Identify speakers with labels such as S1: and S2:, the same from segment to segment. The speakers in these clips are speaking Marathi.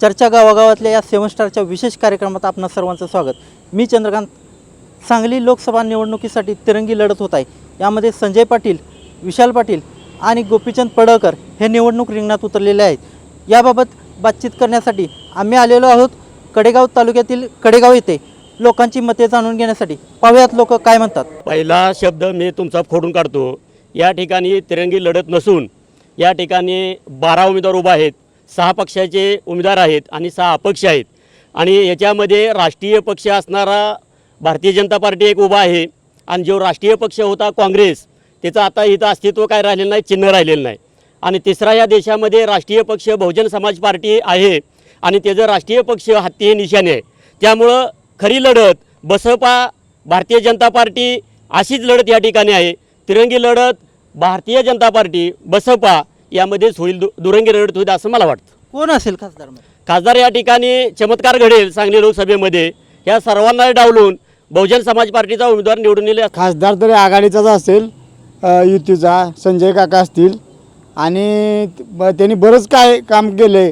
S1: चर्चा गावागावातल्या या सेवन स्टारच्या विशेष कार्यक्रमात आपणा सर्वांचं स्वागत. मी चंद्रकांत सांगली लोकसभा निवडणुकीसाठी तिरंगी लढत होत आहे. यामध्ये संजय पाटील विशाल पाटील आणि गोपीचंद पडळकर हे निवडणूक रिंगणात उतरलेले आहेत. याबाबत बातचीत करण्यासाठी आम्ही आलेलो आहोत कडेगाव तालुक्यातील कडेगाव येथे. लोकांची मते जाणून घेण्यासाठी पाहुयात लोक काय म्हणतात.
S2: पहिला शब्द मी तुमचा फोडून काढतो. या ठिकाणी तिरंगी लढत नसून या ठिकाणी बारा उमेदवार उभा आहेत. सहा पक्षाचे उमेदवार आहेत आणि सहा अपक्ष आहेत. आणि याच्यामध्ये राष्ट्रीय पक्ष असणारा भारतीय जनता पार्टी एक उभा आहे. आणि जो राष्ट्रीय पक्ष होता काँग्रेस त्याचं आता इथं अस्तित्व काय राहिलेलं नाही चिन्ह राहिलेलं नाही. आणि तिसरा या देशामध्ये राष्ट्रीय पक्ष बहुजन समाज पार्टी आहे आणि त्याचं राष्ट्रीय पक्ष हत्ती हे निशाणे आहे. त्यामुळं खरी लढत बसपा भारतीय जनता पार्टी अशीच लढत या ठिकाणी आहे. तिरंगी लढत भारतीय जनता पार्टी बसपा यामध्येच होईल दु दुरंगी लढत होईल असं मला वाटतं.
S1: कोण असेल खासदार?
S2: खासदार या ठिकाणी चमत्कार घडेल सांगली लोकसभेमध्ये. या सर्वांना डावलून बहुजन समाज पार्टीचा उमेदवार निवडून येईल.
S3: खासदार तरी आघाडीचाच असेल युतीचा संजय काका असतील. आणि त्यांनी बरंच काय काम केले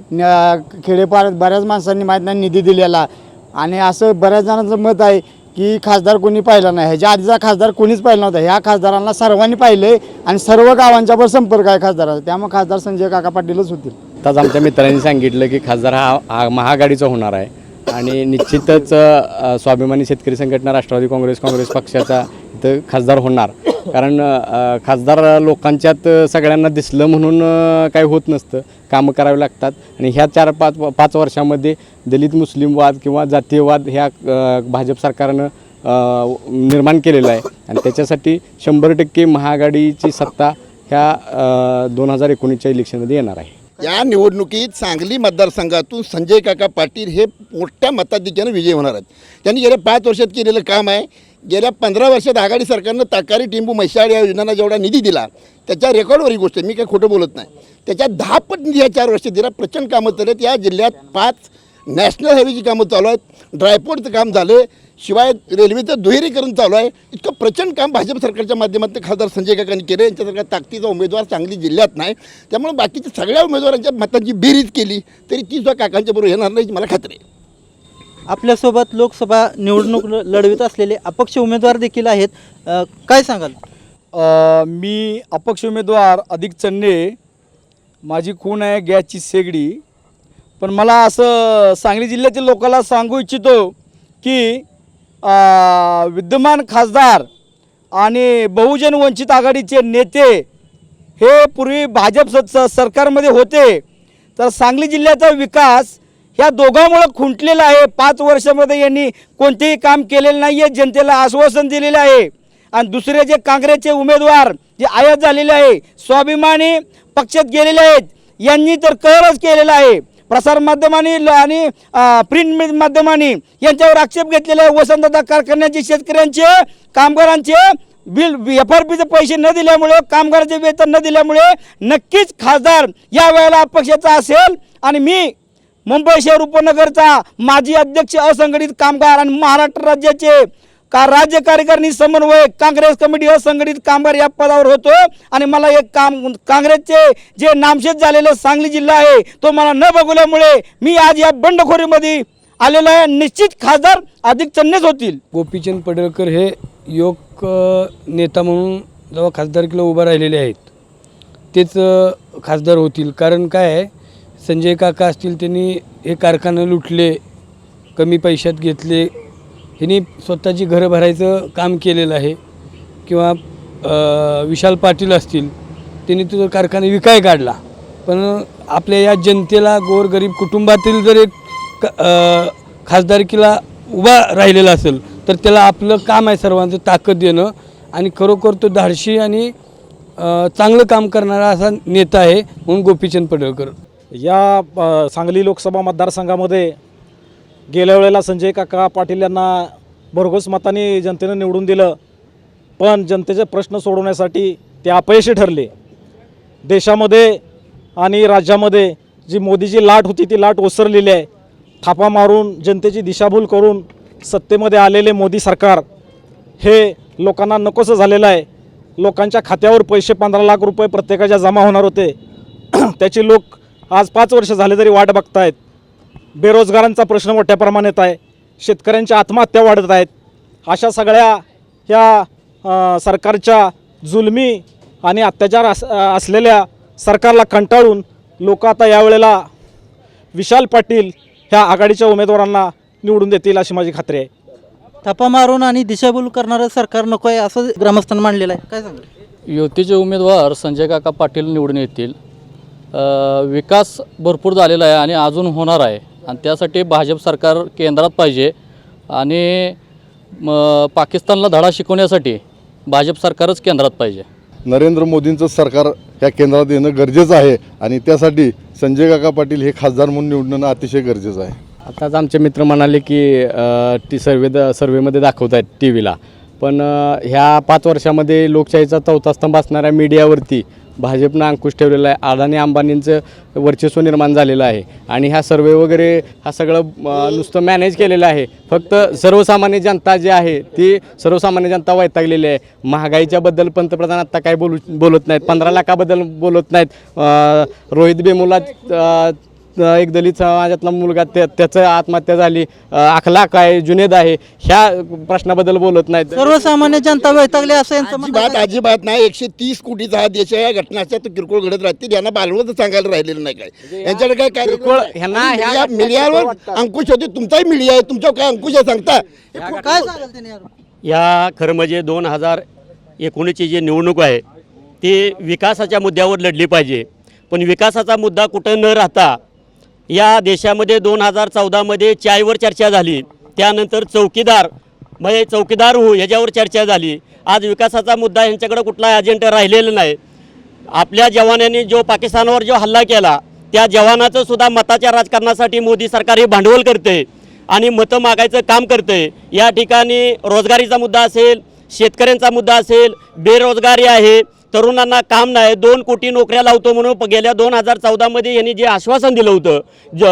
S3: खेडेपार बऱ्याच माणसांनी माहीत नाही निधी दिलेला. आणि असं बऱ्याच जणांचं मत आहे की खासदार कोणी पाहिला नाही. ह्याच्या आधीचा खासदार कोणीच पाहिला नव्हता. ह्या खासदारांना सर्वांनी पाहिले आणि सर्व गावांच्यावर संपर्क आहे खासदाराचा. त्यामुळे खासदार संजय काका पाटीलच होतील.
S4: आताच आमच्या मित्रांनी सांगितलं की खासदार हा महागाडीचा महाआघाडीचा होणार आहे. आणि निश्चितच स्वाभिमानी शेतकरी संघटना राष्ट्रवादी काँग्रेस काँग्रेस पक्षाचा इथं खासदार होणार. कारण खासदार लोकांच्यात सगळ्यांना दिसलं म्हणून काही होत नसतं. कामं करावी लागतात. आणि ह्या चार पाच पाच वर्षामध्ये दलित मुस्लिम वाद किंवा जातीयवाद ह्या भाजप सरकारनं निर्माण केलेलं आहे. आणि त्याच्यासाठी शंभर टक्के महाआघाडीची सत्ता ह्या दोन हजार एकोणीसच्या इलेक्शनमध्ये येणार आहे.
S5: या निवडणुकीत सांगली मतदारसंघातून संजय काका पाटील हे मोठ्या मताधिक्यानं विजयी होणार आहेत. त्यांनी गेल्या पाच वर्षात केलेलं काम आहे. गेल्या पंधरा वर्षात आघाडी सरकारनं ताकारी टिंबू म्हैसाळ या योजनांना जेवढा निधी दिला त्याच्या रेकॉर्डवर ही गोष्ट आहे. मी काही खोटं बोलत नाही. त्याच्या दहा पट निधी या चार वर्षात दिला. प्रचंड कामं चालत या जिल्ह्यात पाच नॅशनल हायवेची कामं चालू आहेत. ड्रायपोर्टचं काम झालं शिवाय रेल्वेचं दुहेरीकरण चालू आहे. इतकं प्रचंड काम भाजप सरकारच्या माध्यमातून खासदार संजय काकांनी केलं यांच्यासारखा ताकदीचा उमेदवार सांगली जिल्ह्यात नाही. त्यामुळे बाकीच्या सगळ्या उमेदवारांच्या मतांची बेरीज केली तरी ती सुद्धा काकांच्या बरोबर येणार नाही मला खात्री आहे.
S1: आपल्यासोबत लोकसभा निवडणूक ल- लढवित असलेले अपक्ष उमेदवार देखील आहेत. अ, काय सांगाल?
S6: अ, मी अपक्ष उमेदवार अधिक चन्ने माझी खूण आहे गॅसची शेगडी. पण मला असं सांगली जिल्ह्यातील लोकांना सांगू इच्छितो की अ, विद्यमान खासदार आणि बहुजन वंचित आघाडीचे नेते हे पूर्वी भाजप स स- सरकारमध्ये होते. तर सांगली जिल्ह्याचा विकास ह्या दोघांमुळं खुंटलेलं आहे. पाच वर्षामध्ये यांनी कोणतेही काम केलेलं नाही आहे जनतेला आश्वासन दिलेलं आहे. आणि दुसरे जे काँग्रेसचे उमेदवार जे आयात झालेले आहे स्वाभिमानी पक्षात गेलेले आहेत यांनी तर कहरच केलेला आहे. प्रसारमाध्यमांनी ल- आणि प्रिंट माध्यमांनी यांच्यावर आक्षेप घेतलेला आहे. वसंतदादा कारखान्याचे शेतकऱ्यांचे कामगारांचे बिल एफ आर पीचे पैसे न दिल्यामुळे कामगारांचे वेतन न दिल्यामुळे नक्कीच खासदार या वेळेला अपक्षाचा असेल. आणि मी मुंबई शहर उपनगरचा माजी अध्यक्ष असंघटित कामगार आणि महाराष्ट्र राज्याचे का राज्य कार्यकारिणी समन्वयक काँग्रेस कमिटी असंघटित कामगार या पदावर होतो. आणि मला एक काम काँग्रेसचे जे नामशेष झालेलं सांगली जिल्हा आहे तो मला न बघवल्यामुळे मी आज या बंडखोरीमध्ये आलेलो आहे. निश्चित खासदार अधिक चन्नेच होतील.
S7: गोपीचंद पडळकर हे योग नेता म्हणून जेव्हा खासदारकीला उभा राहिलेले आहेत तेच खासदार होतील. कारण काय आहे? संजय काका असतील त्यांनी हे कारखाने लुटले कमी पैशात घेतले. ह्यांनी स्वतःची घरं भरायचं काम केलेलं आहे. किंवा विशाल पाटील असतील त्यांनी तो कारखाना विकाय काढला. पण आपल्या या जनतेला गोरगरीब कुटुंबातील जर एक खासदारकीला उभा राहिलेला असेल तर त्याला आपलं काम आहे सर्वांचं ताकद देणं. आणि खरोखर तो धाडशी आणि चांगलं काम करणारा असा नेता आहे म्हणून गोपीचंद पडळकर.
S8: या सांगली लोकसभा मतदारसंघामध्ये गेल्या वेळेला संजय काका पाटील यांना भरघोस मताने जनतेनं निवडून दिलं. पण जनतेचे प्रश्न सोडवण्यासाठी ते अपयशी ठरले. देशामध्ये आणि राज्यामध्ये जी मोदीची लाट होती ती लाट ओसरलेली आहे. थापा मारून जनतेची दिशाभूल करून सत्तेमध्ये आलेले मोदी सरकार हे लोकांना नकोसं झालेलं आहे. लोकांच्या खात्यावर पैसे पंधरा लाख रुपये प्रत्येकाच्या जमा होणार होते. त्याची लोक आज पाच वर्ष झाले तरी वाट बघतायत. बेरोजगारांचा प्रश्न मोठ्या प्रमाणात आहे. शेतकऱ्यांच्या आत्महत्या वाढत आहेत. अशा सगळ्या ह्या सरकारच्या जुलमी आणि अत्याचार अस असलेल्या सरकारला कंटाळून लोक आता यावेळेला विशाल पाटील ह्या आघाडीच्या उमेदवारांना निवडून देतील अशी माझी खात्री आहे.
S1: थापा मारून आणि दिशाभूल करणारं सरकार नको आहे असं ग्रामस्थांनी मांडलेलं आहे. काय सांगाल?
S9: युतीचे उमेदवार संजय काका पाटील निवडून येतील. विकास भरपूर झालेला आहे आणि अजून होणार आहे. आणि त्यासाठी भाजप सरकार केंद्रात पाहिजे. आणि म, पाकिस्तानला धडा शिकवण्यासाठी भाजप सरकारच केंद्रात पाहिजे.
S10: नरेंद्र मोदींचं सरकार ह्या केंद्रात येणं गरजेचं आहे आणि त्यासाठी संजय काका पाटील हे खासदार म्हणून निवडणं अतिशय गरजेचं आहे.
S4: आताच आमचे मित्र म्हणाले की अ, टी सर्वे द सर्वेमध्ये दाखवत आहेत टी व्हीला पण अ, ह्या पाच वर्षामध्ये लोकशाहीचा चौथा स्तंभ असणाऱ्या मीडियावरती भाजपनं अंकुश ठेवलेला आहे. अडाणी अंबानींचं वर्चस्व निर्माण झालेलं आहे. आणि ह्या सर्वे वगैरे हा सगळं नुसतं मॅनेज केलेलं आहे. फक्त सर्वसामान्य जनता जी आहे ती सर्वसामान्य जनता वैतागलेली आहे. महागाईच्याबद्दल पंतप्रधान आत्ता काय बोलू बोलत नाहीत. पंधरा लाखाबद्दल बोलत नाहीत. रोहित बेमुला एक दलित समाजातला मुलगा त्या त्याचं आत्महत्या झाली अखलाक आहे जुनेद आहे ह्या प्रश्नाबद्दल बोलत नाहीत.
S1: सर्वसामान्य जनता वैतागली असं म्हणणं
S5: अजिबात नाही. एकशे तीस कोटीचा हा देश आहे. या घटनाच्या तो किरकोळ घडत राहतील. यांना बालवत सांगायला राहिलेलं नाही काय. यांच्याकडे काय काय
S4: किरकोळ ह्यांना ह्या
S5: मीडिया- मीडियावर अंकुश होते. तुमचाही मीडिया आहे. तुमच्यावर काय अंकुश आहे सांगता?
S1: काय?
S2: या खरं म्हणजे दोन हजार एकोणीसची जी निवडणूक आहे ती विकासाच्या मुद्द्यावर लढली पाहिजे. पण विकासाचा मुद्दा कुठं न राहता या देशामध्ये दोन हजार चौदामध्ये चायवर चर्चा झाली. त्यानंतर चौकीदार म्हणजे चौकीदार हो ह्याच्यावर चर्चा झाली. आज विकासाचा मुद्दा यांच्याकडे कुठला अजेंडा राहिलेला नाही. आपल्या जवानांनी जो पाकिस्तानवर जो हल्ला केला त्या जवानाचं सुद्धा मताच्या राजकारणासाठी मोदी सरकार हे भांडवल करते आणि मतं मागायचं काम करते. या ठिकाणी रोजगारीचा मुद्दा असेल शेतकऱ्यांचा मुद्दा असेल बेरोजगारी आहे. तरुणांना काम नाही. दोन कोटी नोकऱ्या लावतो म्हणून गेल्या दोन हजार चौदामध्ये यांनी जे आश्वासन दिलं होतं ज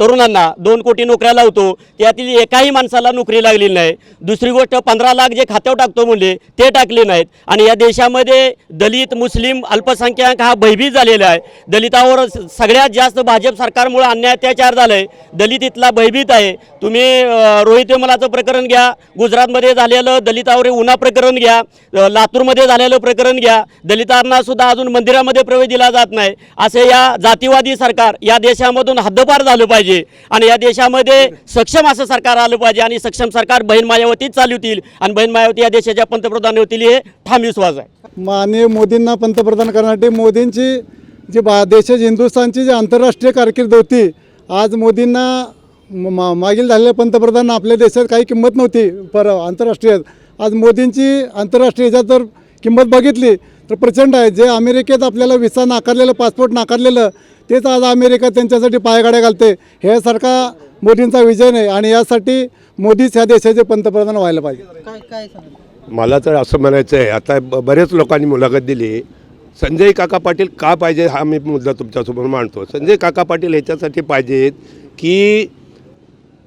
S2: तरुणांना दोन कोटी नोकऱ्या लावतो त्यातील एकाही माणसाला नोकरी लागलेली नाही. दुसरी गोष्ट पंधरा लाख जे खात्यावर टाकतो म्हणले ते टाकले नाहीत. आणि या देशामध्ये दलित मुस्लिम अल्पसंख्याक हा भयभीत झालेला आहे. दलितावर सगळ्यात जास्त भाजप सरकारमुळे अन्याय अत्याचार झाला आहे दलित इथला भयभीत आहे. तुम्ही रोहित विमलाचं प्रकरण घ्या. गुजरातमध्ये झालेलं दलितावर उन्हा प्रकरण घ्या. लातूरमध्ये झालेलं प्रकरण घ्या. दलितांना सुद्धा अजून मंदिरामध्ये प्रवेश दिला जात नाही. असे या जातीवादी सरकार या देशामधून हद्दपार झालं पाहिजे आणि या देशामध्ये सक्षम असं सरकार आलं पाहिजे आणि सक्षम सरकार बहीण मायावतीच चालवतील आणि बहीण मायावती या देशाच्या पंतप्रधान होतील हे ठाम विश्वास आहे.
S3: माननीय मोदींना पंतप्रधान करण्यासाठी मोदींची जी बा देशाची हिंदुस्थानची जी आंतरराष्ट्रीय कारकीर्द होती आज मोदींना मा- मागील झालेल्या पंतप्रधान आपल्या देशात काही किंमत नव्हती पर आंतरराष्ट्रीय. आज मोदींची आंतरराष्ट्रीय ह्याच्यात जर किंमत बघितली तर प्रचंड आहे. जे अमेरिकेत आपल्याला व्हिसा नाकारलेलं पासपोर्ट नाकारलेलं तेच आज अमेरिका त्यांच्यासाठी पायगाड्या घालते. हे सारखा मोदींचा विजय नाही आणि यासाठी मोदीच ह्या देशाचे पंतप्रधान व्हायला पाहिजे.
S1: काय काय सांगाल
S11: मला तर असं म्हणायचं आहे. आता ब- बरेच लोकांनी मुलाखत दिली. संजय काका पाटील का पाहिजे हा मी मुद्दा तुमच्यासमोर मांडतो. संजय काका पाटील ह्याच्यासाठी पाहिजेत की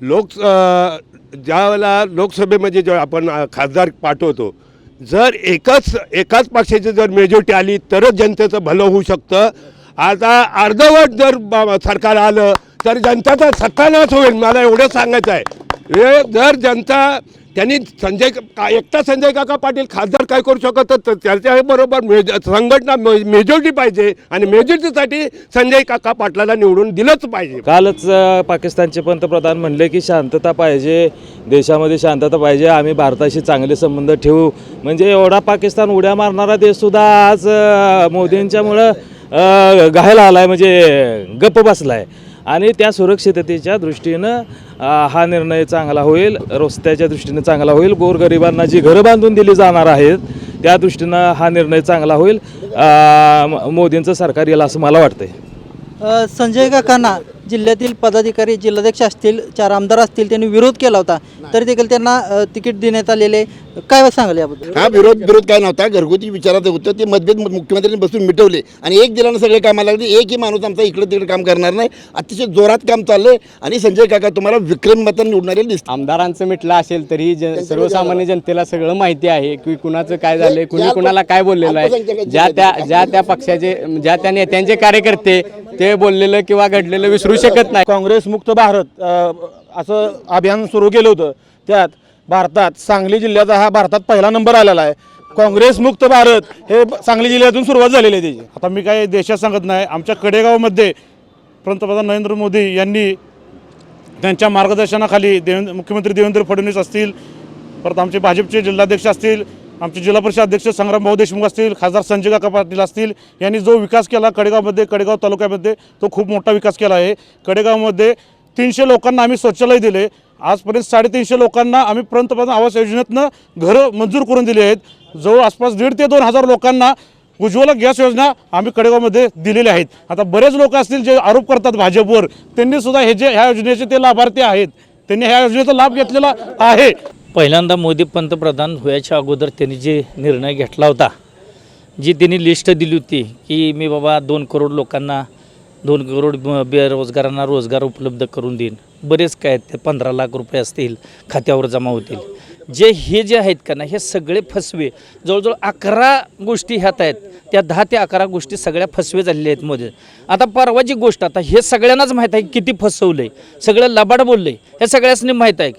S11: लोक अ, ज्या वेळेला लोकसभेमध्ये जो आपण खासदार पाठवतो जर एकाच एकाच पक्षाची जर मेजॉरिटी आली तरच जनतेचं भलं होऊ शकतं. आता अर्धवट जर सरकार आलं तर जनताचा सत्तानाच होईल. मला एवढं सांगायचं आहे. हे जर जनता त्यांनी संजय का एकटा संजय काका पाटील खासदार काय करू शकत तर त्याच्याबरोबर मेज संघटना मेजॉरिटी पाहिजे आणि मेजॉरिटीसाठी संजय काका पाटलाला निवडून दिलंच पाहिजे.
S12: कालच पाकिस्तानचे पंतप्रधान म्हणले की शांतता पाहिजे देशामध्ये शांतता पाहिजे आम्ही भारताशी चांगले संबंध ठेवू. म्हणजे एवढा पाकिस्तान उड्या मारणारा देशसुद्धा आज मोदींच्यामुळं घायला आला आहे म्हणजे गप्प बसला आहे आणि त्या सुरक्षिततेच्या दृष्टीनं हा निर्णय चांगला होईल रस्त्याच्या दृष्टीनं चांगला होईल गोरगरिबांना जी घरं बांधून दिली जाणार आहेत त्या दृष्टीनं हा निर्णय चांगला होईल. म- मोदींचं सरकार येईल असं मला वाटतंय.
S1: संजय काकांना जिल्ह्यातील पदाधिकारी जिल्हाध्यक्ष असतील चार आमदार असतील त्यांनी विरोध केला होता. तरी देखील त्यांना तिकीट देण्यात आलेले काय सांगाल याबद्दल?
S5: हा विरोध विरोध काय नव्हता. घरगुती विचाराचं होतं. ते मतभेद मुख्यमंत्र्यांनी बसून मिटवले. आणि एक दिलानं सगळे कामाला लागले. एकही माणूस आमचा इकडे तिकडे काम करणार नाही. अतिशय जोरात काम चाललंय. आणि संजय काका तुम्हाला विक्रम मतांनी निवडणारे दिसतात
S4: आमदारांचं मिटलं असेल तरी जन सर्वसामान्य जनतेला सगळं माहिती आहे की कुणाचं काय झालंय कुणी कुणाला काय बोललेलं आहे. ज्या त्या ज्या त्या पक्षाचे ज्या त्या नेत्यांचे कार्यकर्ते ते बोललेलं किंवा घडलेलं विसरू शकत नाही.
S8: काँग्रेस मुक्त भारत अ, असं अभियान सुरू केलं होतं. त्यात भारतात सांगली जिल्ह्याचा हा भारतात पहिला नंबर आलेला आहे. काँग्रेस मुक्त भारत हे सांगली जिल्ह्यातून सुरुवात झालेली आहे त्याची. आता मी काय देशात सांगत नाही आमच्या कडेगावमध्ये पंतप्रधान नरेंद्र मोदी यांनी त्यांच्या मार्गदर्शनाखाली देवेंद्र मुख्यमंत्री देवेंद्र फडणवीस असतील परत आमचे भाजपचे जिल्हाध्यक्ष असतील आमचे जिल्हा परिषद अध्यक्ष संग्रामभाऊ देशमुख असतील खासदार संजय काका पाटील असतील यांनी जो विकास केला कडेगावमध्ये कडेगाव तालुक्यामध्ये तो खूप मोठा विकास केला आहे. कडेगावमध्ये तीनशे लोकांना आम्ही शौचालय दिले आजपर्यंत साडेतीनशे लोकांना आम्ही पंतप्रधान आवास योजनेतनं घरं मंजूर करून दिली आहेत. जवळ आसपास दीड ते दोन हजार लोकांना उज्ज्वला गॅस योजना आम्ही कडेगावमध्ये दिलेल्या आहेत. आता बरेच लोक असतील जे आरोप करतात भाजपवर. त्यांनी सुद्धा हे जे ह्या योजनेचे ते लाभार्थी आहेत. त्यांनी ह्या योजनेचा लाभ घेतलेला आहे.
S13: पहिल्यांदा मोदी पंतप्रधान व्हायच्या अगोदर त्यांनी जे निर्णय घेतला होता जी त्यांनी लिस्ट दिली होती की मी बाबा दोन करोड लोकांना दोन करोड बेरोजगारांना रोजगार उपलब्ध करून देईन. बरेच काय आहेत ते पंधरा लाख रुपये असतील खात्यावर जमा होतील. जे हे जे आहेत का ना हे सगळे फसवे. जवळजवळ अकरा गोष्टी ह्यात आहेत. त्या दहा ते अकरा गोष्टी सगळ्या फसवे झालेल्या आहेत मध्ये. आता परवाची गोष्ट आता हे सगळ्यांनाच माहीत आहे किती फसवलं आहे सगळं लबाड बोललं आहे हे सगळ्यासनी माहीत आहे.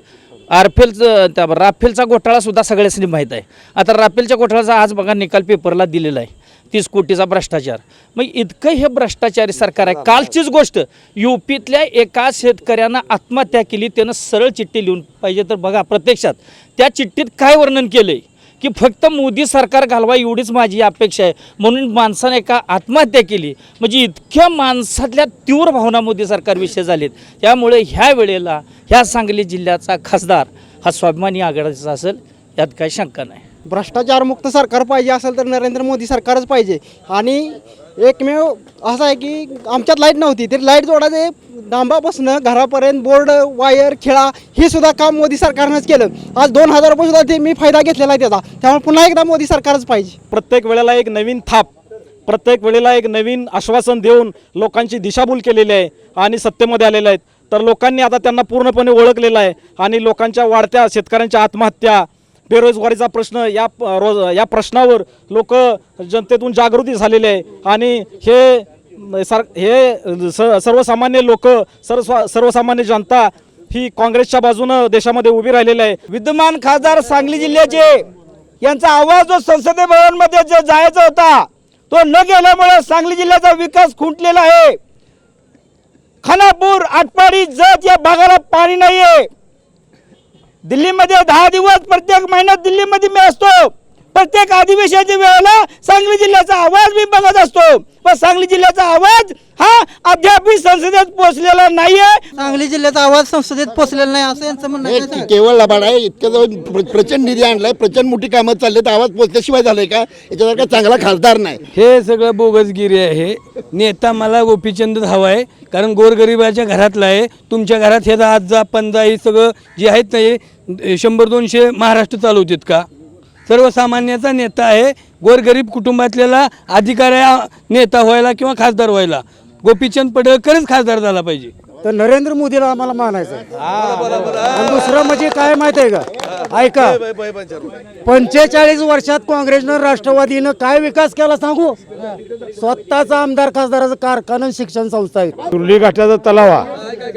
S13: आरफेलचं त्या राफेलचा घोटाळा सुद्धा माहीत आहे. आता राफेलच्या घोटाळ्याचा आज बघा निकाल पेपरला दिलेला आहे. तीस कोटीचा भ्रष्टाचार. मग इतकं हे भ्रष्टाचारी सरकार आहे. कालचीच गोष्ट युपीतल्या एका शेतकऱ्यानं आत्महत्या केली त्यानं सरळ चिठ्ठी लिहून पाहिजे तर बघा प्रत्यक्षात त्या चिठ्ठीत काय वर्णन केलं आहे की फक्त मोदी सरकार घालवा एवढीच माझी अपेक्षा आहे. म्हणून माणसाने एका आत्महत्या केली. म्हणजे इतक्या माणसातल्या तीव्र भावना मोदी सरकारविषयी झालीत. त्यामुळे ह्या वेळेला ह्या सांगली जिल्ह्याचा खासदार हा स्वाभिमानी आघाडीचा असेल यात काही शंका नाही.
S3: भ्रष्टाचारमुक्त सरकार पाहिजे असेल तर नरेंद्र मोदी सरकारच पाहिजे. आणि एकमेव असं आहे की आमच्यात लाइट नव्हती तरी लाइट जोडायचे डांबापासून घरापर्यंत बोर्ड वायर खेळा हे सुद्धा काम मोदी सरकारनंच केलं. आज दोन हजार रुपये सुद्धा ते मी फायदा घेतलेला आहे त्याचा. त्यामुळे पुन्हा एकदा मोदी सरकारच पाहिजे.
S8: प्रत्येक वेळेला एक नवीन थाप प्रत्येक वेळेला एक नवीन आश्वासन देऊन लोकांची दिशाभूल केलेली आहे आणि सत्तेमध्ये आलेले आहेत. तर लोकांनी आता त्यांना पूर्णपणे ओळखलेलं आहे आणि लोकांच्या वाढत्या शेतकऱ्यांच्या आत्महत्या बेरोजगारीचा प्रश्न या रोज या प्रश्नावर लोक जनतेतून जागृती झालेले आहे. आणि हे सर हे स सर्वसामान्य लोक सर्व सर्वसामान्य जनता ही काँग्रेसच्या बाजूनं देशामध्ये उभी राहिलेली आहे.
S6: विद्यमान खासदार सांगली जिल्ह्याचे यांचा आवाज जो संसदीय भवनमध्ये जे जायचा होता तो न गेल्यामुळे सांगली जिल्ह्याचा विकास खुंटलेला आहे. खानापूर आटपाडी जत या भागाला पाणी नाहीये. दिल्लीमध्ये दहा दिवस प्रत्येक महिन्यात दिल्लीमध्ये मी असतो. प्रत्येक अधिवेशनाच्या वेळेला सांगली जिल्ह्याचा आवाज मी बघत असतो. पण सांगली जिल्ह्याचा आवाज हा अद्यापही संसदेत पोहोचलेला नाहीये.
S1: सांगली जिल्ह्याचा आवाज संसदेत पोचलेला नाही असं यांचं म्हणणं आहे
S5: हे? केवळ लबाड आहे इतकं जवळ प्र- प्रचंड निधी आणलाय प्रचंड मोठी कामं चालली तर आवाज पोचल्याशिवाय झालंय का? याच्यासारखा चांगला खासदार नाही.
S7: हे सगळं बोगसगिरी आहे. नेता मला गोपीचंद हवा आहे कारण गोरगरिबाच्या घरातला आहे. तुमच्या घरात हे आज जा पंजा हे सगळं जे आहेत ना हे शंभर दोनशे महाराष्ट्र चालवतात का? सर्वसामान्याचा नेता आहे गोरगरीब कुटुंबातल्याला अधिकार नेता व्हायला किंवा खासदार व्हायला. गोपीचंद पडळकरच खासदार झाला पाहिजे.
S3: तर नरेंद्र मोदीला आम्हाला मानायचं. आणि दुसरं म्हणजे काय माहीत आहे का? ऐका. पंचेचाळीस वर्षात काँग्रेसनं राष्ट्रवादीनं काय विकास केला सांगू? स्वतःचा आमदार खासदाराचं कारखाना शिक्षण संस्था आहे
S11: सुर्ली घाटाचा तलावा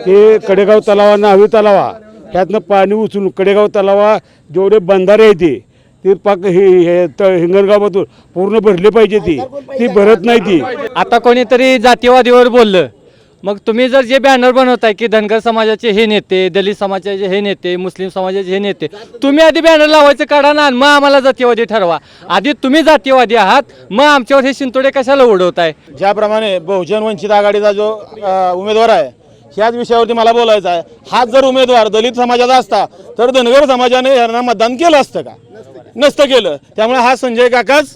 S11: ते कडेगाव तलावा नावी तलावा. त्यातनं पाणी उचलून कडेगाव तलावा जेवढे बंधारे आहे ते ते पाक हे हे त हिंगणगावातून पूर्ण भरले पाहिजे ती. ती भरत नाही ती.
S9: आता कोणीतरी जातीवादीवर बोललं. मग तुम्ही जर जे बॅनर बनवताय की धनगर समाजाचे हे नेते दलित समाजाचे हे नेते मुस्लिम समाजाचे हे नेते तुम्ही आधी बॅनर लावायचं काढा ना आणि मग आम्हाला जातीवादी ठरवा. आधी तुम्ही जातीवादी आहात मग आमच्यावर हे शिंतोडे कशाला उडवताय?
S8: ज्याप्रमाणे बहुजन वंचित आघाडीचा जो अ, उमेदवार आहे ह्याच विषयावरती मला बोलायचं आहे. हाच जर उमेदवार दलित समाजाचा असता तर धनगर समाजाने यांना मतदान केलं असतं का? नसतं केलं. त्यामुळे हा संजय काकाच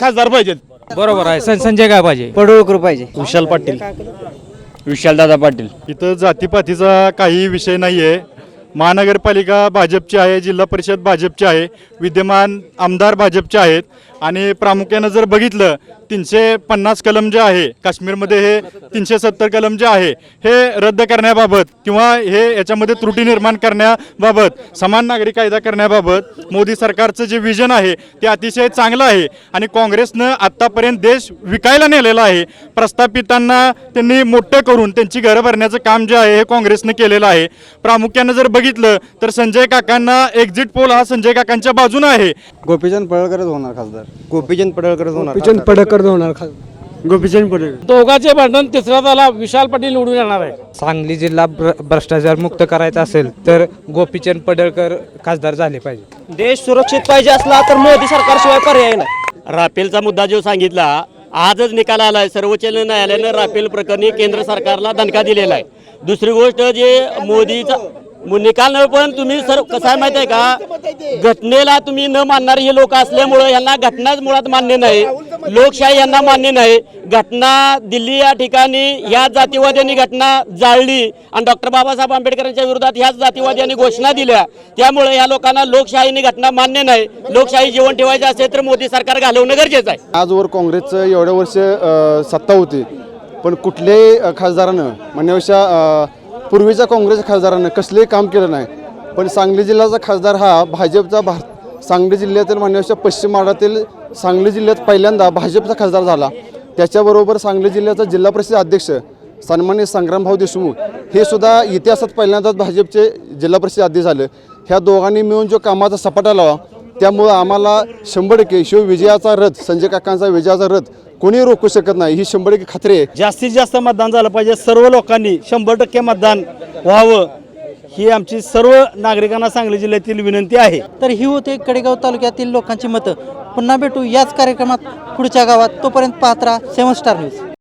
S8: खासदार पाहिजेत.
S13: बरोबर आहे. संजय काय पाहिजे.
S3: पडळकर पाहिजे.
S8: विशाल पाटील.
S2: विशालदादा पाटील.
S10: इथं जातीपातीचा काही विषय नाही आहे
S14: महानगरपालिका भाजपची आहे जिल्हा परिषद भाजपची आहे विद्यमान आमदार भाजपचे आहेत. आणि प्रामुख्यानं जर बघितलं तीनशे पन्नास कलम जे आहे काश्मीरमध्ये हे तीनशे सत्तर कलम जे आहे हे रद्द करण्याबाबत किंवा हे याच्यामध्ये त्रुटी निर्माण करण्याबाबत समान नागरी कायदा करण्याबाबत मोदी सरकारचं जे विजन आहे ते अतिशय चांगलं आहे. आणि काँग्रेसनं आत्तापर्यंत देश विकायला नेलेला आहे. प्रस्थापितांना त्यांनी मोठं करून त्यांची घरं भरण्याचं काम जे आहे हे काँग्रेसनं केलेलं आहे. प्रामुख्यानं जर बघितलं तर संजय काकांना एक्झिट पोल हा संजय काकांच्या बाजूनं आहे.
S15: गोपीचंद पडळकरच होणार खासदार. गोपीचंद पडळकरच होणार
S3: गोपीचंद पडळकर होणार
S15: गोपीचंद पडळकर
S16: दोघांचे भांडण तिसऱ्या त्याला विशाल पाटील निवडून येणार आहे
S17: सांगली जिल्हा भ्रष्टाचार मुक्त करायचा असेल तर गोपीचंद पडळकर खासदार झाले पाहिजे.
S1: देश सुरक्षित पाहिजे असला तर मोदी सरकारशिवाय पर्याय नाही.
S2: राफेलचा मुद्दा जो सांगितला आजच निकाल आला आहे सर्वोच्च न्यायालयानं राफेल प्रकरणी केंद्र सरकारला दणका दिलेला आहे. दुसरी गोष्ट जे मोदीचा निकाल नव्हे पण तुम्ही सर कसं आहे माहिती आहे का? घटनेला तुम्ही न मानणारे हे लोक असल्यामुळं यांना घटनाच मुळात मान्य नाही. लोकशाही यांना मान्य नाही. घटना दिल्ली या ठिकाणी ह्या जातीवाद्यांनी घटना जाळली आणि डॉक्टर बाबासाहेब आंबेडकरांच्या विरोधात ह्याच जातीवाद्यांनी घोषणा दिल्या. त्यामुळे या लोकांना लोकशाहीने घटना मान्य नाही. लोकशाही जीवन ठेवायची असेल तर मोदी सरकार घालवणं गरजेचं आहे.
S15: आजवर काँग्रेसचं एवढ्या वर्ष सत्ता होती. पण कुठल्याही खासदारानं म्हणण्यापेक्षा पूर्वीच्या काँग्रेस खासदारानं कसलेही काम केलं नाही पण सांगली जिल्ह्याचा खासदार हा भाजपचा भा सांगली जिल्ह्यातील म्हणण्यापेक्षा पश्चिम महाडातील सांगली जिल्ह्यात पहिल्यांदा भाजपचा खासदार झाला. त्याच्याबरोबर सांगली जिल्ह्याचा जिल्हा परिषद अध्यक्ष सन्मान्य संग्रामभाऊ देशमुख हे सुद्धा इतिहासात पहिल्यांदाच भाजपचे जिल्हा परिषद अध्यक्ष झाले. ह्या दोघांनी मिळून जो कामाचा सपाटा लावा त्यामुळं आम्हाला शंभर टक्के शिव विजयाचा रथ संजय काकांचा विजयाचा रथ कोणी रोखू शकत नाही. ही शंभर टक्के खात्री आहे.
S17: जास्तीत जास्त मतदान झालं पाहिजे. सर्व लोकांनी शंभर टक्के मतदान व्हावं. ही आमची सर्व नागरिकांना सांगली जिल्ह्यातील विनंती आहे.
S1: तर ही होते कडेगाव तालुक्यातील लोकांची मतं. पुन्हा भेटू याच कार्यक्रमात पुढच्या गावात. तोपर्यंत पाहत राहा सेवन स्टार न्यूज.